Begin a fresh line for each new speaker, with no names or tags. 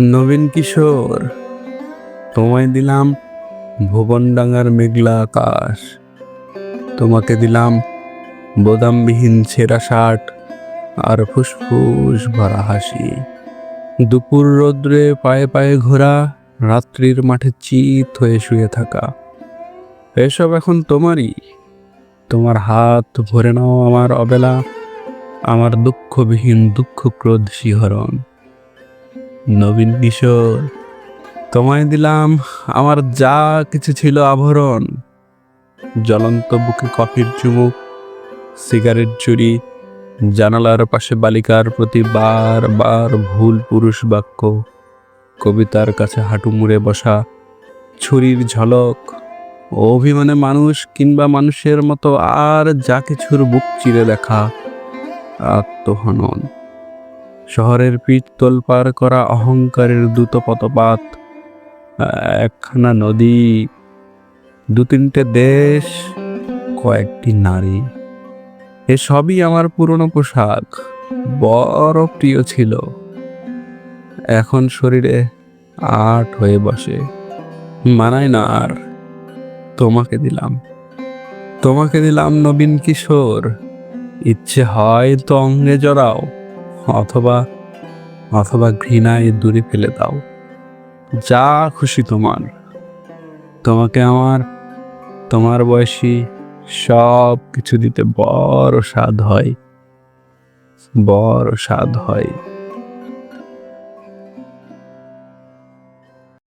নবীন কিশোর, তোমায় দিলাম ভুবনডাঙ্গার মেঘলা আকাশ। তোমাকে দিলাম বোদামবিহীন ছেঁড়া শার্ট আর ফুসফুস ভরা হাসি। দুপুর রোদ্রে পায়ে পায়ে ঘোরা, রাত্রির মাঠে চিত হয়ে শুয়ে থাকা। এসব এখন তোমারই। তোমার হাত ভরে নাও আমার অবেলা, আমার দুঃখবিহীন দুঃখ ক্রোধ শিহরণ। নবীন কিশোর, তোমায় দিলাম আমার যা কিছু ছিল আভরণ। জ্বলন্ত বুকে কফির চুমুক, সিগারেট চুরি, জানালার পাশে বালিকার প্রতি বার বার ভুল পুরুষ বাক্য, কবিতার কাছে হাঁটু মুড়ে বসা, ছুরির ঝলক, অভিমানে মানুষ কিংবা মানুষের মতো আর যা কিছুর বুক চিরে দেখা, আত্মহনন। শহরের পিঠ তোলপার করা অহংকারের দ্রুত পতপাত একখানা নদী দু তিনটে দেশ, কয়েকটি নারী এসবই আমার পুরনো পোশাক, বড় প্রিয় ছিল। এখন শরীরে আট হয়ে বসে। মানায় না আর, তোমাকে দিলাম। তোমাকে দিলাম নবীন কিশোর। ইচ্ছে হয় তো অঙ্গে জড়াও। অথবা অথবা ঘৃণায় দূরে ফেলে দাও। যা খুশি তোমার। তোমাকে আমার, তোমার বয়সী সব কিছু দিতে বড় স্বাদ হয়। বড় স্বাদ হয়।